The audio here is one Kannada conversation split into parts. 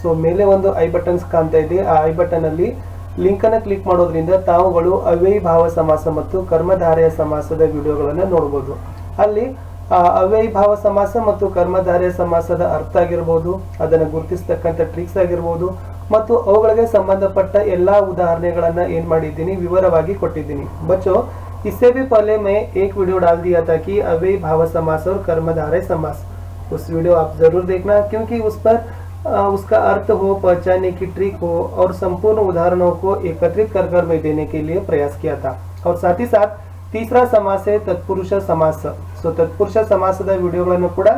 ಸೊ ಮೇಲೆ ಒಂದು ಐ ಬಟನ್ಸ್ ಕಾಣ್ತಾ ಇದೆ ಆ ಐ ಬಟನ್ ಅಲ್ಲಿ ಲಿಂಕ್ ಅನ್ನು ಕ್ಲಿಕ್ ಮಾಡೋದ್ರಿಂದ ತಾವುಗಳು ಅವ್ಯಯ ಭಾವ ಸಮಾಸ ಮತ್ತು ಕರ್ಮಧಾರೆಯ ಸಮಾಸದ ವಿಡಿಯೋಗಳನ್ನು ನೋಡಬಹುದು ಅಲ್ಲಿ ಆ ಅವ್ಯಯ ಭಾವ ಸಮಾಸ ಮತ್ತು ಕರ್ಮಧಾರೆಯ ಸಮಾಸದ ಅರ್ಥ ಆಗಿರ್ಬೋದು ಅದನ್ನು ಗುರುತಿಸ್ತಕ್ಕಂಥ ಟ್ರಿಕ್ಸ್ ಆಗಿರ್ಬೋದು ಮತ್ತು ಅವುಗಳಿಗೆ ಸಂಬಂಧಪಟ್ಟ ಎಲ್ಲಾ ಉದಾಹರಣೆಗಳನ್ನ ಏನ್ ಮಾಡಿದ್ದೀನಿ ವಿವರವಾಗಿ ಕೊಟ್ಟಿದ್ದೀನಿ बच्चों इससे भी पहले मैं एक वीडियो डाल दिया था कि अव्यय भाव समास और कर्मधारय समास उस वीडियो आप जरूर देखना क्योंकि उस पर अ, उसका अर्थ हो पहचानने की ट्रिक हो और संपूर्ण उदाहरणों को एकत्रित कर कर मैं देने के लिए प्रयास किया था और साथ ही साथ तीसरा समास है तत्पुरुष समास ಸೊ ತತ್ಪುರುಷ ಸಮಾಸದ ವಿಡಿಯೋಗಳನ್ನು ಕೂಡ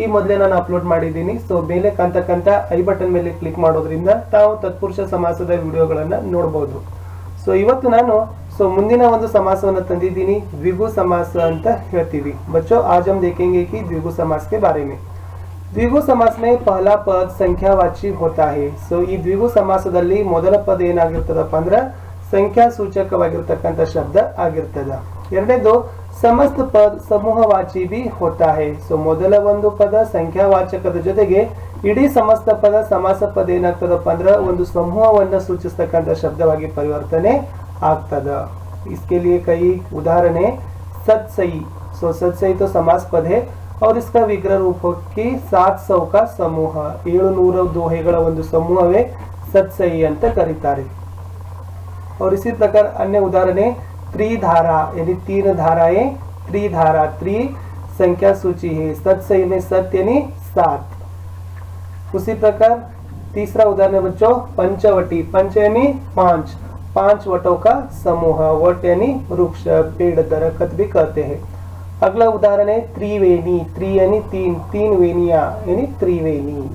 ಈ ಮೊದಲೇ ನಾನು ಅಪ್ಲೋಡ್ ಮಾಡಿದ್ದೀನಿ ಸೊ ಮೇಲೆ ಕಾಣ್ತಕ್ಕಂಥ ಐ ಬಟನ್ ಮೇಲೆ ಕ್ಲಿಕ್ ಮಾಡೋದ್ರಿಂದ ತಾವು ತತ್ಪುರುಷ ಸಮಾಸದ ವಿಡಿಯೋಗಳನ್ನ ನೋಡಬಹುದು ಸೊ ಇವತ್ತು ನಾನು ಸೊ ಮುಂದಿನ ಒಂದು ಸಮಾಸವನ್ನು ತಂದಿದ್ದೀನಿ ದ್ವಿಗು ಸಮಾಸ ಅಂತ ಹೇಳ್ತೀವಿ ಬಚ್ಚೋ ಆಜ್ हम देखेंगे कि द्विगु समास के बारे में ದ್ವಿಗು ಸಮಾಸ में पहला पद ಸಂಖ್ಯಾವಾಚಿ होता है ಸೊ ಈ ದ್ವಿಗು ಸಮಾಸದಲ್ಲಿ ಮೊದಲ ಪದ ಏನಾಗಿರ್ತದಪ್ಪ ಅಂದ್ರೆ ಸಂಖ್ಯಾ ಸೂಚಕವಾಗಿರ್ತಕ್ಕಂಥ ಶಬ್ದ ಆಗಿರ್ತದ ಎರಡನೇದು ಸಮಸ್ತ ಪದ ಸಮೂಹವಾಚಿ ಬಿ ಹೋತಾ ಹೇ ಸೊ ಮೊದಲ ಒಂದು ಪದ ಸಂಖ್ಯಾವಾಚಕದ ಜೊತೆಗೆ ಇಡೀ ಸಮಸ್ತ ಪದ ಸಮಾಸ ಪದ ಏನಾಗ್ತದಪ್ಪ ಅಂದ್ರೆ ಒಂದು ಸಮೂಹವನ್ನ ಸೂಚಿಸ್ತಕ್ಕಂಥ ಶಬ್ದವಾಗಿ ಪರಿವರ್ತನೆ ಆಗ್ತದ इसके लिए कई उदाहरण है सत्सई सो सत्सई तो समास पद है और इसका विग्रह रूप हो कि सात सौ का ಸಮೂಹ ಏಳು ನೂರ ದೋಹೆಗಳ ಒಂದು ಸಮೂಹವೇ ಸತ್ಸಯಿ ಅಂತ ಕರೀತಾರೆ और इसी प्रकार अन्य उदाहरण है त्रिधारा यानी तीन धाराएं त्रिधारा त्रि संख्या सूची है सत्सई में सत्य यानी सात उसी प्रकार तीसरा उदाहरण है बच्चों पंचवटी पंच यानी पांच पांच वटों का समूह वट यानी वृक्ष पेड़ दरखत भी कहते हैं अगला उदाहरण है त्रिवेणी, त्रि यानी तीन तीन वेनिया यानी त्रिवेणी।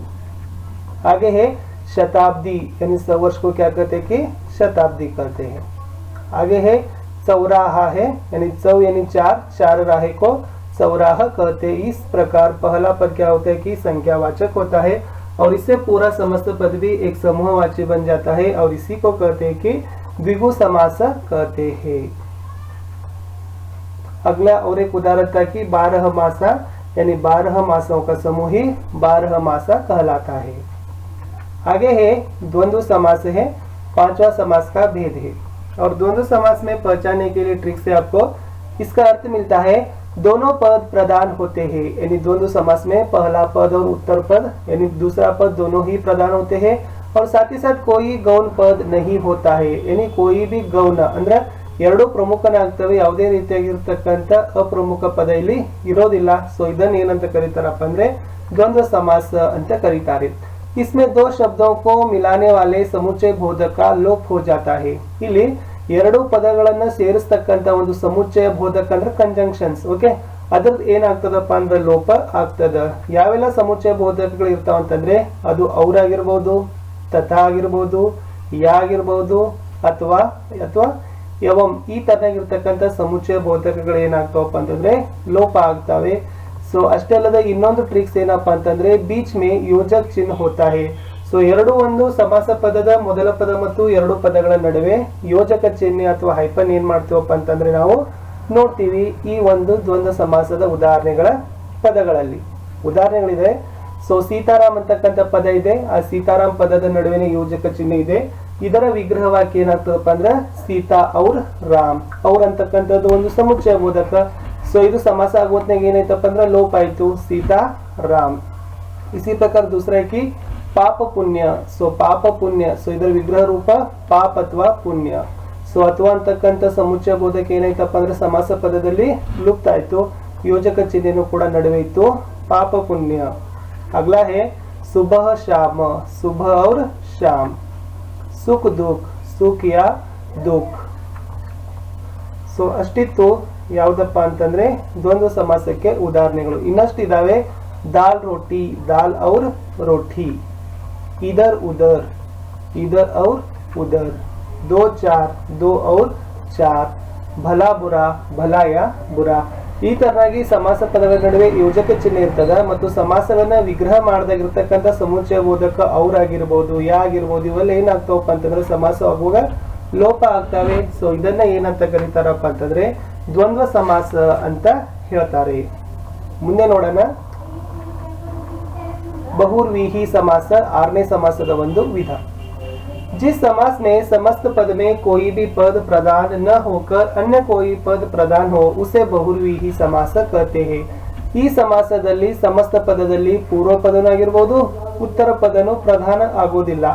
आगे है शताब्दी यानी सौ वर्ष को क्या कहते हैं कि शताब्दी कहते हैं। आगे है चौराहा है यानी चौ यानी चार चार राहे को चौराह कहते इस प्रकार पहला पद क्या होता है कि संख्यावाचक होता है और इससे पूरा समस्त पद भी एक समूहवाची बन जाता है और इसी को कहते हैं कि द्विगु समास कहते हैं। अगला और एक उदाहरण था कि बारह मासा, यानी बारह मासों का समूह ही बारह मासा कहलाता है। आगे है, द्वंद्व समास है, पांचवा समास का भेद है। और द्वंद्व समास में पहचाने के लिए ट्रिक से आपको इसका अर्थ मिलता है, दोनों पद प्रदान होते हैं, यानी द्वंद्व समास में पहला पद और उत्तर पद, यानी दूसरा पद दोनों ही प्रदान होते हैं। और साथ ही साथ कोई गौण पद नहीं होता है, यानी कोई भी गौण, अंदर ಎರಡು ಪ್ರಮುಖನೇ ಆಗ್ತವೆ, ಯಾವುದೇ ರೀತಿಯಾಗಿರ್ತಕ್ಕಂಥ ಅಪ್ರಮುಖ ಪದ ಇಲ್ಲಿ ಇರೋದಿಲ್ಲ. ಸೊ ಇದನ್ನ ಏನಂತ ಕರೀತಾರಪ್ಪ ಅಂದ್ರೆ ದ್ವಂದ್ವ ಸಮಾಸ ಅಂತ ಕರೀತಾರೆ. ಇಸ್ಮೆ ದೋ ಶಬ್ದಕ್ಕೋ ಮಿಲಾನೆ ವಾಲೆ ಸಮುಚ್ಚಯ ಬೋಧಕ ಲೋಪ್ ಹೋ ಜಾತಾ ಹೇ ಇಲ್ಲಿ ಎರಡು ಪದಗಳನ್ನ ಸೇರಿಸ್ತಕ್ಕಂಥ ಒಂದು ಸಮುಚ್ಚಯ ಬೋಧಕ ಅಂದ್ರೆ ಕಂಜಂಕ್ಷನ್ಸ್ ಓಕೆ ಅದ್ರದ್ದು ಏನಾಗ್ತದಪ್ಪ ಅಂದ್ರೆ ಲೋಪ ಆಗ್ತದ. ಯಾವೆಲ್ಲ ಸಮುಚ್ಚಯ ಬೋಧಕಗಳು ಇರ್ತಾವಂತಂದ್ರೆ ಅದು ಅವ್ರಾಗಿರ್ಬೋದು, ತಥಾ ಆಗಿರ್ಬೋದು ಯಾಗಿರ್ಬೋದು ಅಥವಾ ಅಥವಾ ಯವಂ, ಈ ತರನಾಗಿರ್ತಕ್ಕಂಥ ಸಮುಚ್ಚಯ ಬೋಧಕಗಳು ಏನಾಗ್ತಾವಪ್ಪ ಅಂತಂದ್ರೆ ಲೋಪ ಆಗ್ತಾವೆ. ಸೊ ಅಷ್ಟೇ ಅಲ್ಲದೆ ಇನ್ನೊಂದು ಟ್ರಿಕ್ಸ್ ಏನಪ್ಪ ಅಂತಂದ್ರೆ ಬೀಚ್ ಮೇ ಯೋಜಕ್ ಚಿಹ್ನೆ ಹೋತಾ ಸೊ ಎರಡು ಒಂದು ಸಮಾಸ ಪದದ ಮೊದಲ ಪದ ಮತ್ತು ಎರಡು ಪದಗಳ ನಡುವೆ ಯೋಜಕ ಚಿಹ್ನೆ ಅಥವಾ ಹೈಪನ್ ಏನ್ ಮಾಡ್ತೀವಪ್ಪ ಅಂತಂದ್ರೆ ನಾವು ನೋಡ್ತೀವಿ ಈ ಒಂದು ದ್ವಂದ್ವ ಸಮಾಸದ ಉದಾಹರಣೆಗಳ ಪದಗಳಲ್ಲಿ. ಉದಾಹರಣೆಗಳಿದೆ ಸೊ ಸೀತಾರಾಮ್ ಅಂತಕ್ಕಂಥ ಪದ ಇದೆ. ಆ ಸೀತಾರಾಮ್ ಪದದ ನಡುವಿನ ಯೋಜಕ ಚಿಹ್ನೆ ಇದೆ. ಇದರ ವಿಗ್ರಹವಾಗಿ ಏನಾಗ್ತದಪ್ಪ ಅಂದ್ರೆ ಸೀತಾ ಔರ್ ರಾಮ್. ಅವ್ರ ಅಂತಕ್ಕಂಥದ್ದು ಒಂದು ಸಮುಚ್ಚಯ ಬೋಧಕ. ಸೊ ಇದು ಸಮಾಸ ಆಗುವತ್ನಾಗ ಏನಾಯ್ತಪ್ಪ ಅಂದ್ರೆ ಲೋಪ ಆಯ್ತು. ಸೀತಾ ರಾಮ್. ಇಸಿ ಪ್ರಕಾರ ದೂಸರಾಕಿ ಪಾಪ ಪುಣ್ಯ. ಸೊ ಪಾಪ ಪುಣ್ಯ. ಸೊ ಇದರ ವಿಗ್ರಹ ರೂಪ ಪಾಪ ಅಥವಾ ಪುಣ್ಯ. ಸೊ ಅಥವಾ ಅಂತಕ್ಕಂಥ ಸಮುಚ್ಚಯ ಬೋಧಕ ಏನಾಯ್ತಪ್ಪ ಅಂದ್ರೆ ಸಮಾಸ ಪದದಲ್ಲಿ ಲುಪ್ತ ಆಯ್ತು. ಯೋಜಕ ಚಿಹ್ನೆನೂ ಕೂಡ ನಡುವೆ ಇತ್ತು. ಪಾಪ ಪುಣ್ಯ. ಅಗ್ಲಾ ಹೇ ಸುಬಹ ಶಾಮ ಸುಬಹ और ಶಾಮ್ ಸುಖ ದುಃಖ ಸುಖ ಯಾ ದುಃಖ ಸೊ ಅಷ್ಟಿತ್ತು ಯಾವ್ದಪ್ಪ ಅಂತಂದ್ರೆ ದ್ವಂದ್ವ ಸಮಾಸಕ್ಕೆ ಉದಾಹರಣೆಗಳು ಇನ್ನಷ್ಟಿದಾವೆ दाल रोटी दाल और रोटी इधर उधर इधर और उधर दो चार दो और चार ಭಲ ಬುರ ಭಲ ಯಾ ಬುರ ಈ ತರನಾಗಿ ಸಮಾಸ ಪದಗಳ ನಡುವೆ ಯೋಜಕ ಚಿಹ್ನೆ ಇರ್ತದ ಮತ್ತು ಸಮಾಸವನ್ನ ವಿಗ್ರಹ ಮಾಡದಾಗಿರ್ತಕ್ಕಂಥ ಸಮುಚ್ಚಯ ಬೋಧಕ ಅವ್ರಾಗಿರ್ಬೋದು, ಯಾ ಆಗಿರ್ಬೋದು, ಇವೆಲ್ಲ ಏನಾಗ್ತಾವಪ್ಪ ಅಂತಂದ್ರೆ ಸಮಾಸ ಆಗುವಾಗ ಲೋಪ ಆಗ್ತವೆ. ಸೊ ಇದನ್ನ ಏನಂತ ಕರೀತಾರಪ್ಪ ಅಂತಂದ್ರೆ ದ್ವಂದ್ವ ಸಮಾಸ ಅಂತ ಹೇಳ್ತಾರೆ. ಮುಂದೆ ನೋಡೋಣ. ಬಹುರ್ವಿಹಿ ಸಮಾಸ, ಆರನೇ ಸಮಾಸದ ಒಂದು ವಿಧ. जिस समास में समस्त पद में कोई भी पद प्रदान न होकर अन्य कोई पद प्रदान हो, उसे बहुव्रीही समास कहते हैं। ಈ ಸಮಾಸದಲ್ಲಿ ಸಮಸ್ತ ಪದದಲ್ಲಿ ಪೂರ್ವ ಪದನಾಗಿರ್ಬೋದು ಉತ್ತರ ಪದನು ಪ್ರಧಾನ ಆಗೋದಿಲ್ಲ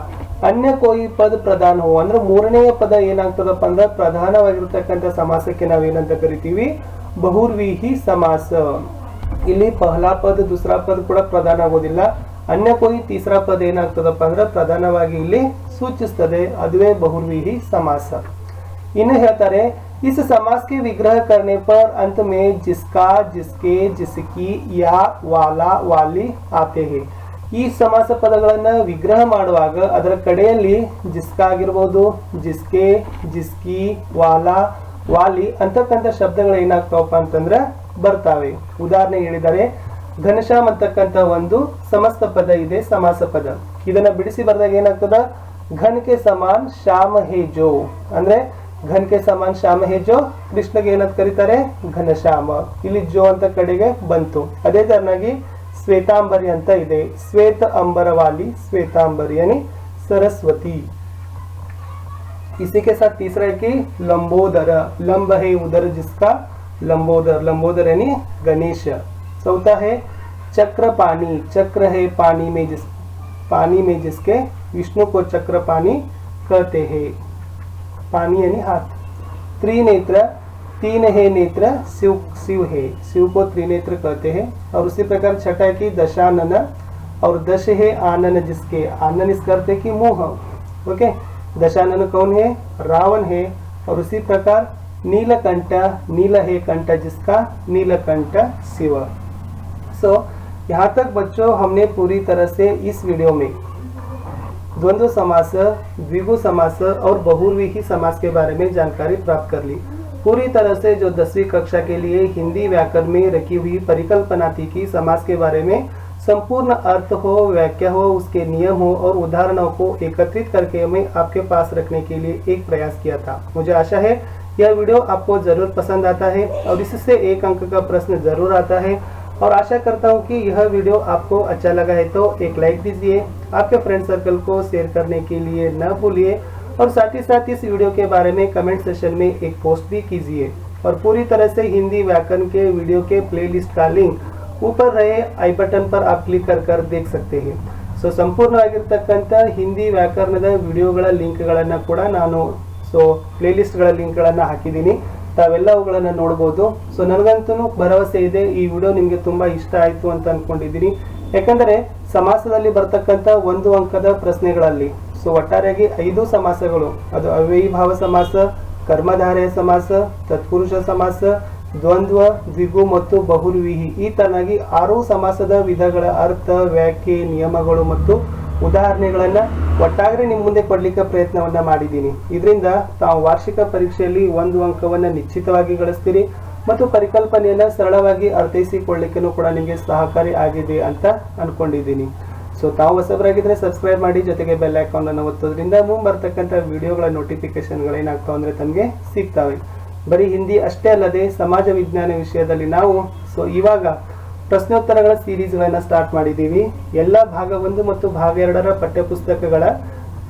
ಅನ್ಯ ಕೋಯಿ ಪದ ಪ್ರಧಾನ ಹೋ, ಅಂದ್ರೆ ಮೂರನೆಯ ಪದ ಏನಾಗ್ತದಪ್ಪ ಅಂದ್ರೆ ಪ್ರಧಾನವಾಗಿರ್ತಕ್ಕಂಥ ಸಮಾಸಕ್ಕೆ ನಾವೇನಂತ ಕರಿತೀವಿ? ಬಹುರ್ವಿಹಿ ಸಮಾಸ. ಇಲ್ಲಿ ಪಹಲಾ ಪದ, ದುಸರಾ ಪದ ಕೂಡ ಪ್ರಧಾನ ಆಗೋದಿಲ್ಲ ಅನ್ಯ ಕೋಯಿ ತೀಸರಾ ಪದ ಏನಾಗ್ತದಪ್ಪ ಅಂದ್ರೆ ಪ್ರಧಾನವಾಗಿ ಇಲ್ಲಿ ಸೂಚಿಸ್ತದೆ ಅದುವೇ ಬಹುರ್ವಿಹಿ ಸಮಾಸ ಇನ್ನು ಹೇಳ್ತಾರೆ इस समास के विग्रह करने पर अंत में जिसका जिसके जिसकी या वाला वाली ಆತೆ ಹೇ ಈ ಸಮಾಸ ಪದಗಳನ್ನ ವಿಗ್ರಹ ಮಾಡುವಾಗ ಅದರ ಕಡೆಯಲ್ಲಿ ಜಿಸ್ಕಾ ಆಗಿರ್ಬೋದು ಜಿಸ್ಕೆ ಜಿಸ್ಕಿ ವಾಲಾ ವಾಲಿ ಅಂತಕ್ಕಂಥ ಶಬ್ದಗಳು ಏನಾಗ್ತಾವಪ್ಪ ಅಂತಂದ್ರೆ ಬರ್ತಾವೆ ಉದಾಹರಣೆ ಹೇಳಿದರೆ ಘನಶ್ಯಾಮ್ ಅಂತಕ್ಕಂಥ ಒಂದು ಸಮಸ್ತ ಪದ ಇದೆ ಸಮಾಸ ಪದ ಇದನ್ನ ಬಿಡಿಸಿ ಬರೆದಾಗ ಏನಾಗ್ತದ ಘನ್ ಕೆ ಸಮಾನ್ ಶ್ಯಾಮ ಹೇ ಜೋ ಅಂದ್ರೆ ಘನ್ ಕೆ ಸಮಾನ್ ಶ್ಯಾಮ ಹೇ ಜೋ ಕೃಷ್ಣಗೆ ಏನಂತ ಕರೀತಾರೆ ಘನಶ್ಯಾಮ ಇಲ್ಲಿ ಜೋ ಅಂತ ಕಡೆಗೆ ಬಂತು ಅದೇ ತರನಾಗಿ ಶ್ವೇತಾಂಬರಿ ಅಂತ ಇದೆ ಶ್ವೇತ ಅಂಬರವಾಲಿ ಶ್ವೇತಾಂಬರಿ यानी सरस्वती इसी के साथ तीसरा है कि लंबोदर लंब है उदर जिसका लंबोदर लंबोदर यानी गणेश चौथा है चक्र पानी। चक्र है पानी में जिस पानी में जिसके विष्णु को चक्र पानी कहते हैं। पानी यानी हाथ। त्रिनेत्र तीन है नेत्र, शिव शिव है। शिव को त्रिनेत्र कहते हैं। और उसी प्रकार छठा की दशानन। और दश है आनन जिसके। आनन इस करते कि मुँह। ओके? दशानन कौन है? रावण है। और उसी प्रकार नीलकंठ। नील है कंठ जिसका? नीलकंठ शिव। सो यहाँ तक बच्चों, हमने पूरी तरह से इस वीडियो में द्वंद्व समास, द्विगु समास और बहुर्विही समास के बारे में जानकारी प्राप्त कर ली। पूरी तरह से जो दसवीं कक्षा के लिए हिंदी व्याकरण में रखी हुई परिकल्पना थी कि समास के बारे में संपूर्ण अर्थ हो, व्याख्या हो, उसके नियम हो और उदाहरणों को एकत्रित करके मैं आपके पास रखने के लिए एक प्रयास किया था। मुझे आशा है, यह वीडियो आपको ज़रूर पसंद आता है और इससे एक अंक का प्रश्न ज़रूर आता है। और आशा करता हूँ कि यह वीडियो आपको अच्छा लगा है तो एक लाइक दीजिए आपके फ्रेंड सर्कल को शेयर करने के लिए न भूलिए और साथ ही साथ इस वीडियो के बारे में कमेंट सेशन में एक पोस्ट भी कीजिए और पूरी तरह से हिंदी व्याकरण के वीडियो के प्लेलिस्ट का लिंक ऊपर रहे आई बटन पर आप क्लिक कर कर देख सकते हैं ಸೊ ಸಂಪೂರ್ಣವಾಗಿರ್ತಕ್ಕಂಥ ಹಿಂದಿ ವ್ಯಾಕರಣದ ವಿಡಿಯೋಗಳ ಲಿಂಕ್ಗಳನ್ನು ಕೂಡ ನಾನು ಸೊ ಪ್ಲೇಲಿಸ್ಟ್ಗಳ ಲಿಂಕ್ಗಳನ್ನು ಹಾಕಿದ್ದೀನಿ ತಾವೆಲ್ಲವುಗಳನ್ನು ನೋಡ್ಬೋದು. ಸೊ ನನಗಂತೂ ಭರವಸೆ ಇದೆ. ಈ ವಿಡಿಯೋ ನಿಮಗೆ ತುಂಬಾ ಇಷ್ಟ ಆಯ್ತು ಅಂತ ಅನ್ಕೊಂಡಿದ್ದೀನಿ. ಯಾಕಂದ್ರೆ ಸಮಾಸದಲ್ಲಿ ಬರ್ತಕ್ಕಂಥ ಒಂದು ಅಂಕದ ಪ್ರಶ್ನೆಗಳಲ್ಲಿ ಸೊ ಒಟ್ಟಾರೆಯಾಗಿ ಐದು ಸಮಾಸಗಳು, ಅದು ಅವ್ಯಯೀಭಾವ ಸಮಾಸ, ಕರ್ಮಧಾರೆಯ ಸಮಾಸ, ತತ್ಪುರುಷ ಸಮಾಸ, ದ್ವಂದ್ವ, ದ್ವಿಗು ಮತ್ತು ಬಹುರ್ವಿಹಿ, ಈ ತರನಾಗಿ ಆರು ಸಮಾಸದ ವಿಧಗಳ ಅರ್ಥ, ವ್ಯಾಖ್ಯೆ, ನಿಯಮಗಳು ಮತ್ತು ಉದಾಹರಣೆಗಳನ್ನ ಒಟ್ಟಾಗ್ರೆ ನಿಮ್ಮ ಮುಂದೆ ಕೊಡ್ಲಿಕ್ಕೆ ಪ್ರಯತ್ನವನ್ನ ಮಾಡಿದ್ದೀನಿ. ಇದರಿಂದ ತಾವು ವಾರ್ಷಿಕ ಪರೀಕ್ಷೆಯಲ್ಲಿ ಒಂದು ಅಂಕವನ್ನ ನಿಶ್ಚಿತವಾಗಿ ಗಳಿಸ್ತೀರಿ ಮತ್ತು ಪರಿಕಲ್ಪನೆಯನ್ನ ಸರಳವಾಗಿ ಅರ್ಥೈಸಿಕೊಳ್ಳಿಕ್ಕೆ ಕೂಡ ನಿಮಗೆ ಸಹಕಾರಿ ಆಗಿದೆ ಅಂತ ಅನ್ಕೊಂಡಿದ್ದೀನಿ. ಸೊ ತಾವು ಹೊಸಬರಾಗಿದ್ರೆ ಸಬ್ಸ್ಕ್ರೈಬ್ ಮಾಡಿ, ಜೊತೆಗೆ ಬೆಲ್ ಐಕಾನ್ ಅನ್ನು ಒತ್ತೋದ್ರಿಂದ ಮುಂಬರ್ತಕ್ಕಂಥ ವಿಡಿಯೋಗಳ ನೋಟಿಫಿಕೇಶನ್ಗಳೇನಾಗ್ತಾವೆ ಅಂದ್ರೆ ತಮಗೆ ಸಿಗ್ತಾವೆ. ಬರೀ ಹಿಂದಿ ಅಷ್ಟೇ ಅಲ್ಲದೆ ಸಮಾಜ ವಿಜ್ಞಾನ ವಿಷಯದಲ್ಲಿ ನಾವು ಸೊ ಇವಾಗ ಪ್ರಶ್ನೋತ್ತರಗಳ ಸೀರೀಸ್ಗಳನ್ನು ಸ್ಟಾರ್ಟ್ ಮಾಡಿದ್ದೀವಿ. ಎಲ್ಲ ಭಾಗ ಒಂದು ಮತ್ತು ಭಾಗ ಎರಡರ ಪಠ್ಯಪುಸ್ತಕಗಳ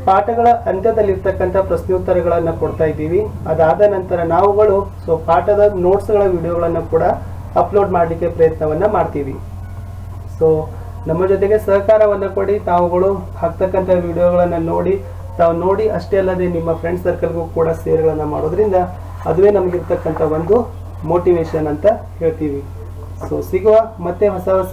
ಪಾಠಗಳ ಅಂತ್ಯದಲ್ಲಿರ್ತಕ್ಕಂಥ ಪ್ರಶ್ನೋತ್ತರಗಳನ್ನು ಕೊಡ್ತಾ ಇದ್ದೀವಿ. ಅದಾದ ನಂತರ ನಾವುಗಳು ಸೊ ಪಾಠದ ನೋಟ್ಸ್ಗಳ ವಿಡಿಯೋಗಳನ್ನು ಕೂಡ ಅಪ್ಲೋಡ್ ಮಾಡಲಿಕ್ಕೆ ಪ್ರಯತ್ನವನ್ನ ಮಾಡ್ತೀವಿ. ಸೊ ನಮ್ಮ ಜೊತೆಗೆ ಸಹಕಾರವನ್ನು ಕೊಡಿ. ತಾವುಗಳು ಹಾಕ್ತಕ್ಕಂಥ ವಿಡಿಯೋಗಳನ್ನು ನೋಡಿ, ತಾವು ನೋಡಿ ಅಷ್ಟೇ ಅಲ್ಲದೆ ನಿಮ್ಮ ಫ್ರೆಂಡ್ ಸರ್ಕಲ್ಗೂ ಕೂಡ ಶೇರ್ಗಳನ್ನು ಮಾಡೋದ್ರಿಂದ ಅದುವೇ ನಮಗಿರ್ತಕ್ಕಂಥ ಒಂದು ಮೋಟಿವೇಶನ್ ಅಂತ ಹೇಳ್ತೀವಿ. ಸೊ ಸಿಗುವ ಮತ್ತೆ ಹೊಸ